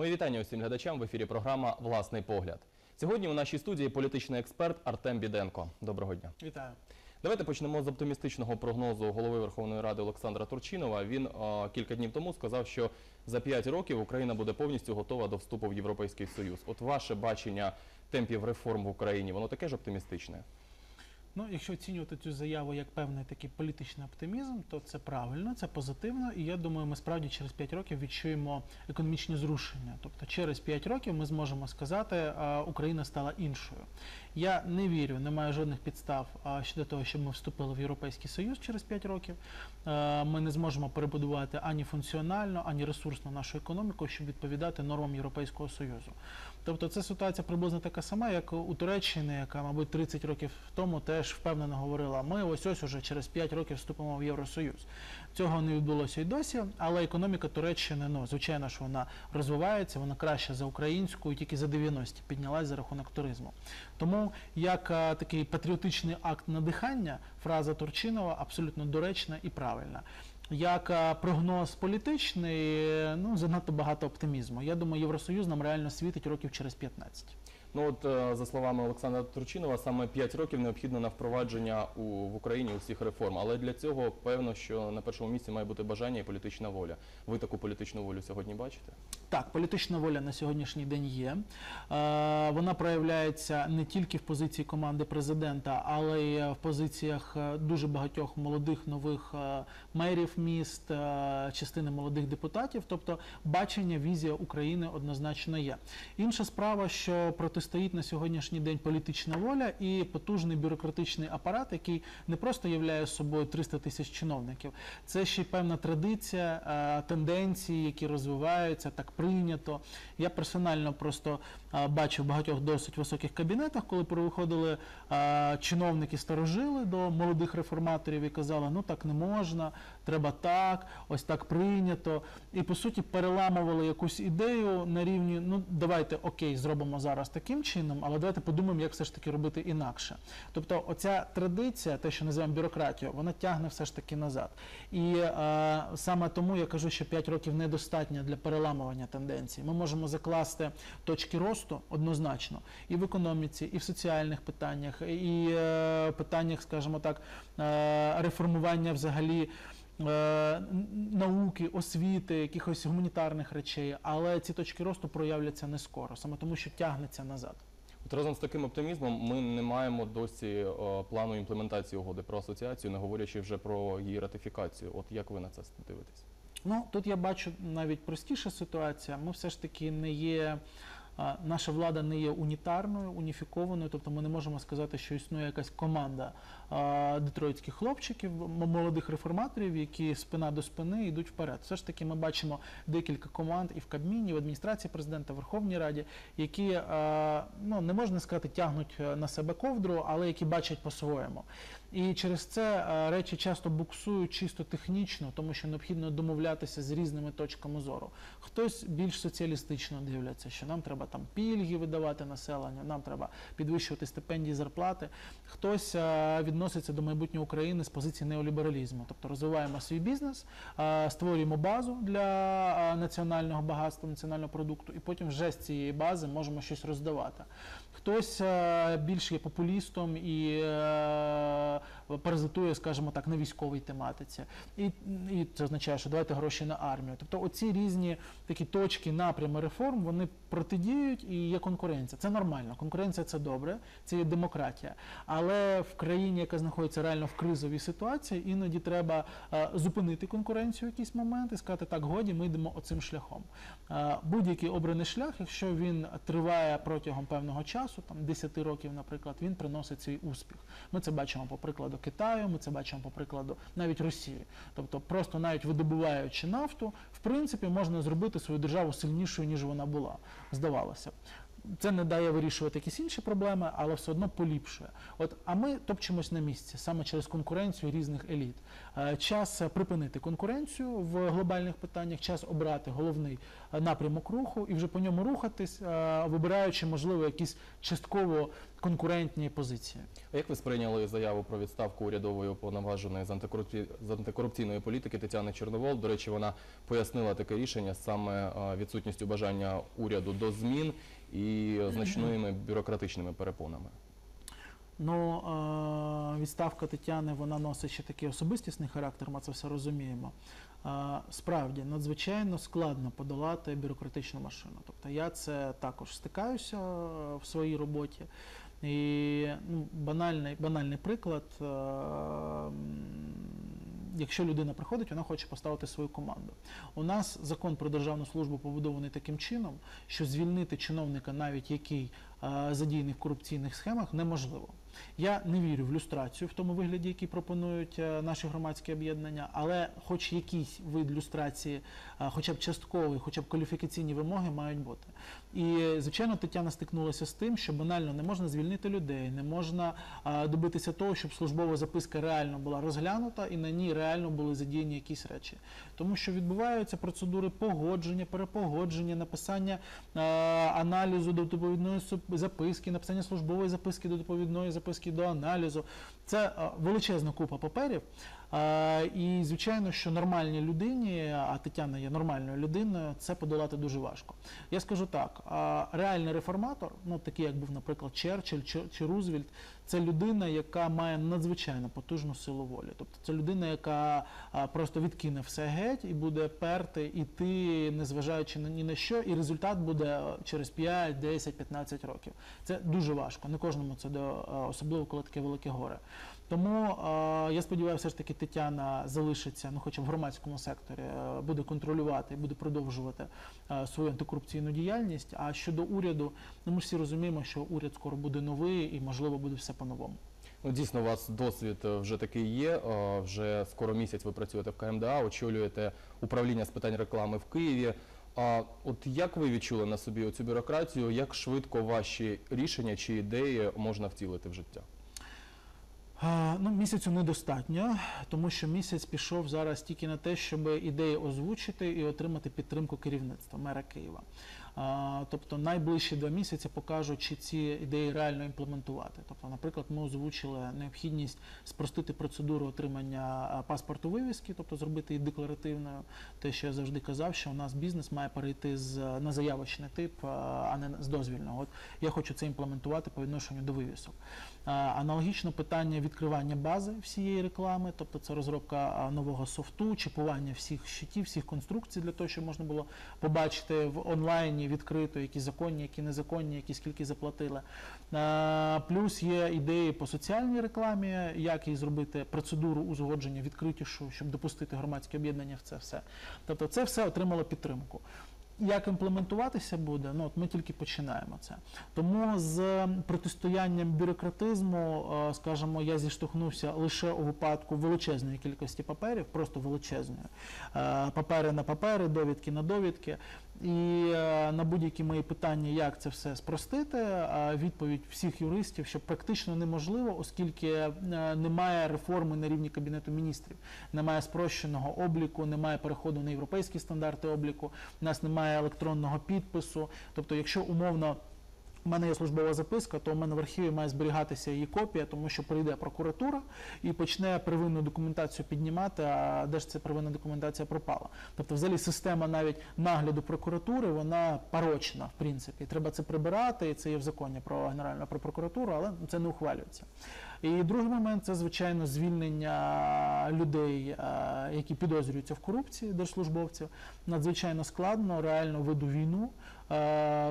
Мої вітання усім глядачам в ефірі програма Власний погляд. Сьогодні у нашій студії політичний експерт Артем Біденко. Доброго дня. Вітаю. Давайте почнемо з оптимістичного прогнозу голови Верховної Ради Олександра Турчинова. Він е, кілька днів тому сказав, що за 5 років Україна буде повністю готова до вступу в Європейський Союз. От ваше бачення темпів реформ в Україні, воно таке ж оптимістичне? Ну, якщо оцінювати цю заяву як певний такий політичний оптимізм, то це правильно, це позитивно. І я думаю, ми справді через 5 років відчуємо економічні зрушення. Тобто, через 5 років ми зможемо сказати, Україна стала іншою. Я не вірю, не маю жодних підстав щодо того, щоб ми вступили в Європейський Союз через 5 років. Ми не зможемо перебудувати ані функціонально, ані ресурсно нашу економіку, щоб відповідати нормам Європейського Союзу. Тобто це ситуація приблизно така сама, як у Туреччини, яка, мабуть, 30 років тому теж впевнено говорила, ми ось ось уже через 5 років вступимо в Євросоюз. Цього не відбулося й досі, але економіка Туреччини, ну, звичайно, що вона розвивається, вона краще за українську і тільки за 90 піднялась за рахунок туризму. Тому як а, такий патріотичний акт надихання, фраза Турчинова абсолютно доречна і правильна. Як прогноз політичний, ну занадто багато оптимізму. Я думаю, Євросоюз нам реально світить років через 15. Ну от е, за словами Олександра Турчинова, саме 5 років необхідно на впровадження у в Україні усіх реформ. Але для цього певно, що на першому місці має бути бажання і політична воля. Ви таку політичну волю сьогодні бачите? Так, політична воля на сьогоднішній день є. Е, Вона проявляється не тільки в позиції команди президента, але й в позиціях е, дуже багатьох молодих нових мерів міст, частини молодих депутатів. Тобто бачення, візія України однозначно є. Інша справа, що протистоїть на сьогоднішній день політична воля і потужний бюрократичний апарат, який не просто являє собою 300 тисяч чиновників. Це ще певна традиція, е, тенденції, які розвиваються, так прийнято. Я персонально просто е, бачив багатьох досить високих кабінетах, коли приходили е, чиновники старожили до молодих реформаторів і казали, ну так не можна, треба так, ось так прийнято. І по суті переламували якусь ідею на рівні, ну давайте окей, зробимо зараз таким чином, але давайте подумаємо, як все ж таки робити інакше. Тобто, оця традиція, те, що називаємо бюрократію, вона тягне все ж таки назад. І е, саме тому я кажу, що 5 років недостатньо для переламування тенденцій. Ми можемо закласти точки росту однозначно і в економіці, і в соціальних питаннях, і е, питаннях, скажімо так, е, реформування взагалі. Е, Науки, освіти, якихось гуманітарних речей, але ці точки росту проявляться не скоро, саме тому, що тягнеться назад. От разом з таким оптимізмом ми не маємо досі е, плану імплементації угоди про асоціацію, не говорячи вже про її ратифікацію. От як ви на це дивитесь? Ну тут я бачу навіть простіша ситуація. Ми все ж таки не є. а, Наша влада не є унітарною, уніфікованою, тобто ми не можемо сказати, що існує якась команда а, детройтських хлопчиків, молодих реформаторів, які спина до спини йдуть вперед. Все ж таки, ми бачимо декілька команд і в Кабміні, і в адміністрації президента, в Верховній Раді, які ну не можна сказати тягнуть е, на себе ковдру, але які бачать по-своєму. І через це е, речі часто буксують чисто технічно, тому що необхідно домовлятися з різними точками зору. Хтось більш соціалістично дивляться, що нам треба там пільги видавати населенню, нам треба підвищувати стипендії, зарплати. Хтось е, відноситься до майбутнього України з позиції неолібералізму, тобто розвиваємо свій бізнес, створюємо базу для національного багатства, національного продукту, і потім вже з цієї бази можемо щось роздавати. Хтось е, більш є популістом і е, паразитує, скажімо так, на військовій тематиці. І, і це означає, що давайте гроші на армію. Тобто оці різні такі точки, напрями реформ, вони протидіють і є конкуренція. Це нормально. Конкуренція це добре, це є демократія. Але в країні, яка знаходиться реально в кризовій ситуації, іноді треба е, зупинити конкуренцію в якийсь момент і сказати, так, годі, ми йдемо оцим шляхом. Будь-який обраний шлях, якщо він триває протягом певного часу, там 10 років, наприклад, він приносить свій успіх. Ми це бачимо по прикладу Китаю, ми це бачимо по прикладу навіть Росії. Тобто, просто навіть видобуваючи нафту, в принципі, можна зробити свою державу сильнішою, ніж вона була. Здавалося. Це не дає вирішувати якісь інші проблеми, але все одно поліпшує. От, а ми топчемось на місці саме через конкуренцію різних еліт. Е, Час е, припинити конкуренцію в глобальних питаннях, час обрати головний е, напрямок руху і вже по ньому рухатись, вибираючи, можливо, якісь частково конкурентні позиції. А як ви сприйняли заяву про відставку урядової уповноваженої з, антикорупці... з антикорупційної політики Тетяни Чорновол? До речі, вона пояснила таке рішення саме відсутністю бажання уряду до змін і значними бюрократичними перепонами. Ну, відставка Тетяни вона носить ще такий особистісний характер, ми це все розуміємо. Справді надзвичайно складно подолати бюрократичну машину. Тобто я це також стикаюся в своїй роботі. І ну, банальний, банальний приклад. Якщо людина приходить, вона хоче поставити свою команду. У нас закон про державну службу побудований таким чином, що звільнити чиновника, навіть який е, задіяний в корупційних схемах, неможливо. Я не вірю в люстрацію в тому вигляді, який пропонують е, наші громадські об'єднання, але хоч якийсь вид люстрації, е, хоча б частковий, хоча б кваліфікаційні вимоги мають бути. І звичайно, Тетяна стикнулася з тим, що банально не можна звільнити людей, не можна добитися того, щоб службова записка реально була розглянута і на ній реально були задіяні якісь речі. Тому що відбуваються процедури погодження, перепогодження, написання аналізу до доповідної записки, написання службової записки до доповідної записки до аналізу. Це е, величезна купа паперів. Е, і звичайно, що нормальній людині, а Тетяна є нормальною людиною, це подолати дуже важко. Я скажу так: е, реальний реформатор, ну такий як був, наприклад, Черчилль чи, Рузвельт, це людина, яка має надзвичайно потужну силу волі. Тобто це людина, яка просто відкине все геть і буде перти, іти, незважаючи на ні на що, і результат буде е, через 5, 10, 15 років. Це дуже важко. Не кожному це до е, особливо, коли таке велике горе. Тому я сподіваюся, все ж таки Тетяна залишиться, ну хоча в громадському секторі, е, буде контролювати буде продовжувати е, свою антикорупційну діяльність. А щодо уряду, ну ми ж всі розуміємо, що уряд скоро буде новий і можливо буде все по-новому. Ну, дійсно, у вас досвід е, вже такий є. Вже скоро місяць ви працюєте в КМДА, очолюєте управління з питань реклами в Києві. А от як ви відчули на собі цю бюрократію? Як швидко ваші рішення чи ідеї можна втілити в життя? Ну, місяцю недостатньо, тому що місяць пішов зараз тільки на те, щоб ідеї озвучити і отримати підтримку керівництва мера Києва. Тобто найближчі два місяці покажуть, чи ці ідеї реально імплементувати. Тобто, наприклад, ми озвучили необхідність спростити процедуру отримання паспорту вивіски, тобто зробити її декларативною. Те, що я завжди казав, що у нас бізнес має перейти з на заявочний тип, а не з дозвільного. От я хочу це імплементувати по відношенню до вивісок. Аналогічно питання відкривання бази всієї реклами, тобто це розробка нового софту, чіпування всіх щитів, всіх конструкцій для того, щоб можна було побачити в онлайні відкрито, які законні, які незаконні, які скільки заплатили. Плюс є ідеї по соціальній рекламі, як їй зробити процедуру узгодження відкритішу, щоб допустити громадське об'єднання в це все. Тобто це все отримало підтримку. Як імплементуватися буде, ну от ми тільки починаємо це. Тому з протистоянням бюрократизму, е, скажімо, я зіштовхнувся лише у випадку величезної кількості паперів, просто величезної. Е, Папери на папери, довідки на довідки. І е, на будь-які мої питання, як це все спростити, е, відповідь всіх юристів, що практично неможливо, оскільки е, немає реформи на рівні кабінету міністрів, немає спрощеного обліку, немає переходу на європейські стандарти обліку, у нас немає електронного підпису. Тобто, якщо умовно. У мене є службова записка, то у мене в архіві має зберігатися її копія, тому що прийде прокуратура і почне первинну документацію піднімати. А де ж ця первинна документація пропала? Тобто, взагалі, система навіть нагляду прокуратури вона порочна, в принципі. Треба це прибирати, і це є в законі про генеральну про прокуратуру, але це не ухвалюється. І другий момент це звичайно звільнення людей, е, які підозрюються в корупції держслужбовців. Надзвичайно складно, реально веду війну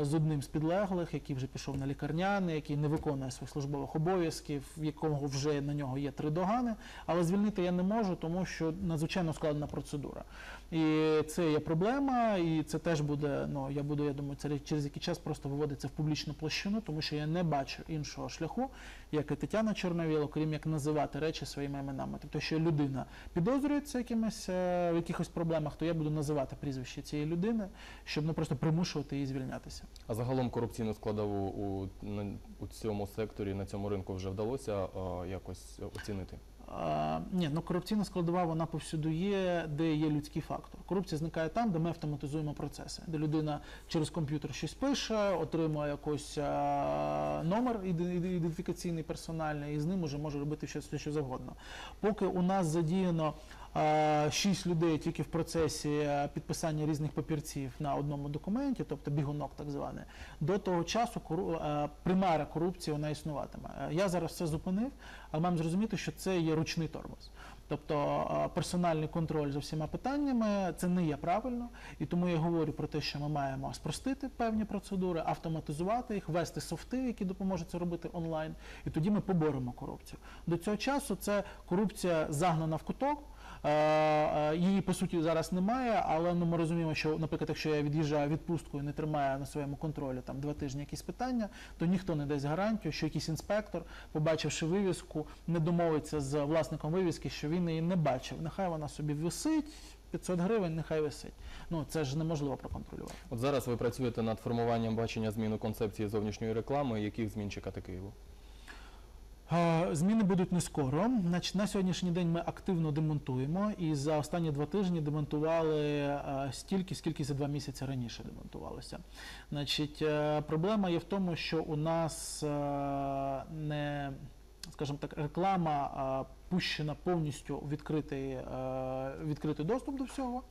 з одним з підлеглих, який вже пішов на лікарняний, який не виконує своїх службових обов'язків, в якого вже на нього є три догани. Але звільнити я не можу, тому що надзвичайно складна процедура. І це є проблема, і це теж буде. Ну я буду, я думаю, це через який час просто виводиться в публічну площину, тому що я не бачу іншого шляху, як і Тетяна Чорновіл, окрім як називати речі своїми іменами. Тобто, що людина підозрюється якимось е, в якихось проблемах, то я буду називати прізвище цієї людини, щоб ну просто примушувати її звільнятися. А загалом корупційну складову у, у цьому секторі, на цьому ринку вже вдалося е, якось оцінити? Ні, ну корупційна складова вона повсюду є, де є людський фактор. Корупція зникає там, де ми автоматизуємо процеси, де людина через комп'ютер щось пише, отримує якийсь номер іде- іде- ідентифікаційний персональний, і з ним уже може робити все, що завгодно. Поки у нас задіяно шість людей тільки в процесі е, підписання різних папірців на одному документі, тобто бігунок так званий, до того часу е, примара корупції вона існуватиме. Е, Я зараз все зупинив, але маємо зрозуміти, що це є ручний тормоз. Тобто персональний контроль за всіма питаннями це не є правильно, і тому я говорю про те, що ми маємо спростити певні процедури, автоматизувати їх, ввести софти, які допоможуть це робити онлайн, і тоді ми поборемо корупцію. До цього часу це корупція загнана в куток. Е, е, Її по суті зараз немає, але ну, ми розуміємо, що, наприклад, якщо я від'їжджаю відпустку і не тримаю на своєму контролі там два тижні якісь питання, то ніхто не дасть гарантію, що якийсь інспектор, побачивши вивіску, не домовиться з власником вивіски, що він її не бачив. Нехай вона собі висить. 500 гривень нехай висить. Ну це ж неможливо проконтролювати. От зараз ви працюєте над формуванням бачення зміну концепції зовнішньої реклами. Яких змін чекати Києву? Зміни будуть не скоро. Значить, на сьогоднішній день ми активно демонтуємо, і за останні два тижні демонтували стільки, скільки за два місяці раніше демонтувалося. Значить, е, проблема є в тому, що у нас е, не, скажімо так, реклама пущена повністю у відкритий, е, відкритий доступ до всього.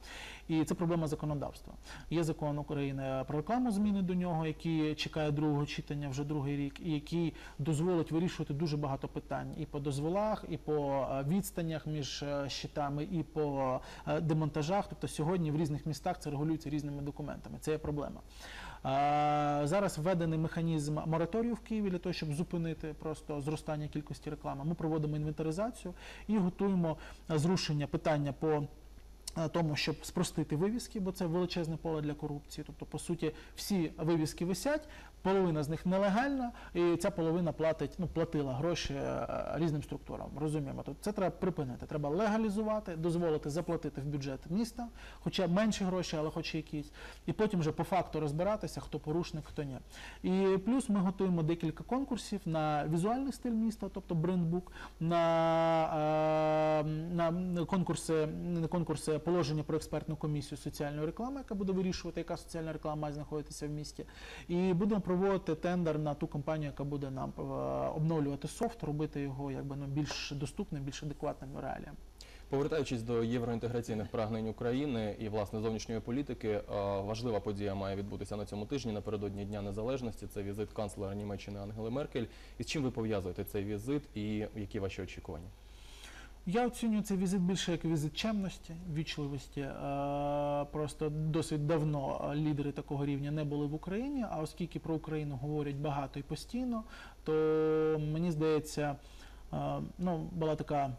І це проблема законодавства. Є закон України про рекламу, зміни до нього, який чекає другого читання вже другий рік, і який дозволить вирішувати дуже багато питань і по дозволах, і по е, відстанях між е, щитами, і по демонтажах. Тобто сьогодні в різних містах це регулюється різними документами. Це є проблема. Зараз введений механізм мораторію в Києві для того, щоб зупинити просто зростання кількості реклами. Ми проводимо інвентаризацію і готуємо зрушення питання по тому, щоб спростити вивіски, бо це величезне поле для корупції. Тобто, по суті, всі вивіски висять, половина з них нелегальна, і ця половина платить, ну, платила гроші е, різним структурам. Розуміємо. Тобто це треба припинити. Треба легалізувати, дозволити заплатити в бюджет міста, хоча менші гроші, але хоч якісь, і потім вже по факту розбиратися, хто порушник, хто ні. І плюс ми готуємо декілька конкурсів на візуальний стиль міста, тобто брендбук, на, е, на конкурси, конкурси положення про експертну комісію соціальної реклами, яка буде вирішувати, яка соціальна реклама має знаходитися в місті. І будемо проводити тендер на ту компанію, яка буде нам е, обновлювати софт, робити його якби ну, більш доступним, більш адекватним реаліям. Повертаючись до євроінтеграційних прагнень України і власне зовнішньої політики, е, важлива подія має відбутися на цьому тижні напередодні Дня Незалежності. Це візит канцлера Німеччини Ангели Меркель. І з чим ви пов'язуєте цей візит і які ваші очікування? Я оцінюю цей візит більше як візит чемності, вічливості. Е, Просто досить давно лідери такого рівня не були в Україні. А оскільки про Україну говорять багато і постійно, то мені здається, е, ну була така.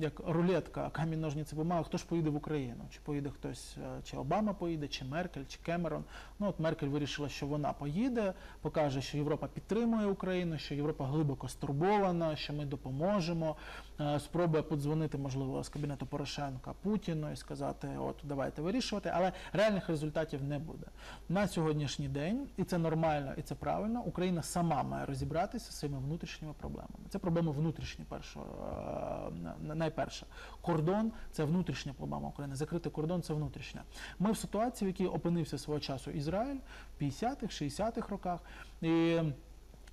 Як рулетка, камінь ножниці бумага, хто ж поїде в Україну? Чи поїде хтось, е, чи Обама поїде, чи Меркель, чи Кемерон. Ну от Меркель вирішила, що вона поїде, покаже, що Європа підтримує Україну, що Європа глибоко стурбована, що ми допоможемо. Е, Спробує подзвонити, можливо, з кабінету Порошенка Путіну і сказати, от давайте вирішувати, але реальних результатів не буде. На сьогоднішній день, і це нормально, і це правильно. Україна сама має розібратися зі своїми внутрішніми проблемами. Це проблеми внутрішні, перше, е, найперше. Кордон це внутрішня проблема України. Закритий кордон це внутрішня. Ми в ситуації, в якій опинився свого часу Ізраїль в 50-х, 60-х роках. І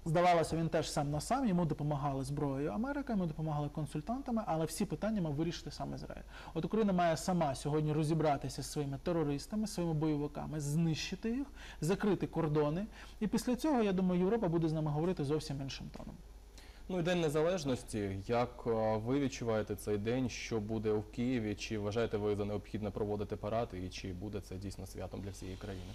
Здавалося, він теж сам на сам, йому допомагали зброєю Америка, йому допомагали консультантами, але всі питання мав вирішити сам Ізраїль. От Україна має сама сьогодні розібратися зі своїми терористами, своїми бойовиками, знищити їх, закрити кордони. І після цього, я думаю, Європа буде з нами говорити зовсім іншим тоном. Ну і День Незалежності. Як е, ви відчуваєте цей день? Що буде у Києві? Чи вважаєте ви за необхідне проводити парад? І чи буде це дійсно святом для всієї країни?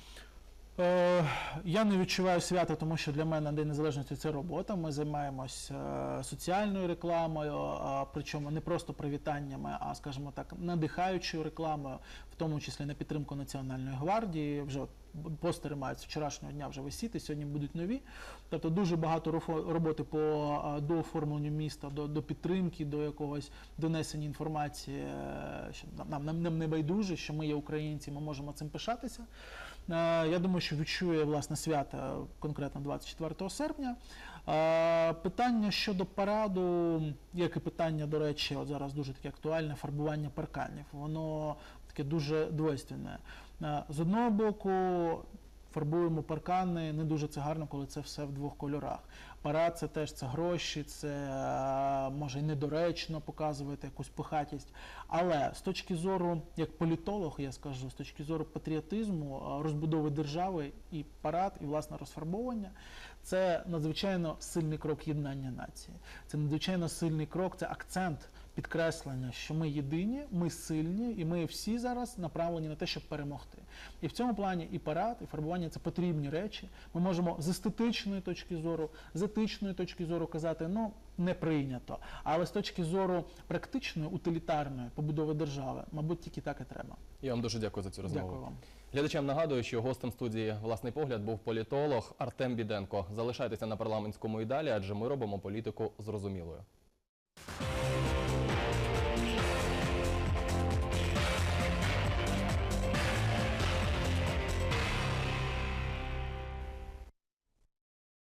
Е, я не відчуваю свята, тому що для мене День Незалежності це робота. Ми займаємось е, соціальною рекламою, причому не просто привітаннями, а скажімо так, надихаючою рекламою, в тому числі на підтримку Національної гвардії. Вже постери мають з вчорашнього дня вже висіти, сьогодні будуть нові. Тобто дуже багато роботи по дооформленню міста, до, до підтримки, до якогось донесення інформації, е, що нам, нам не байдуже, що ми є українці, ми можемо цим пишатися. Е, Я думаю, що відчує власне свята конкретно 24 серпня. Е, Питання щодо параду, як і питання, до речі, от зараз дуже таке актуальне фарбування парканів. Воно таке дуже двойственне. Е, З одного боку, фарбуємо паркани не дуже це гарно, коли це все в двох кольорах. Парад це теж це гроші, це е, може й недоречно показувати якусь пихатість. Але з точки зору, як політолог, я скажу, з точки зору патріотизму, е, розбудови держави і парад, і власне розфарбовування, це надзвичайно сильний крок єднання нації. Це надзвичайно сильний крок, це акцент підкреслення, що ми єдині, ми сильні, і ми всі зараз направлені на те, щоб перемогти. І в цьому плані і парад, і фарбування це потрібні речі. Ми можемо з естетичної точки зору, з етичної точки зору казати, ну не прийнято. Але з точки зору практичної, утилітарної побудови держави, мабуть, тільки так і треба. Я вам дуже дякую за цю розмову. Дякую вам. Глядачам нагадую, що гостем студії власний погляд був політолог Артем Біденко. Залишайтеся на парламентському і далі, адже ми робимо політику зрозумілою.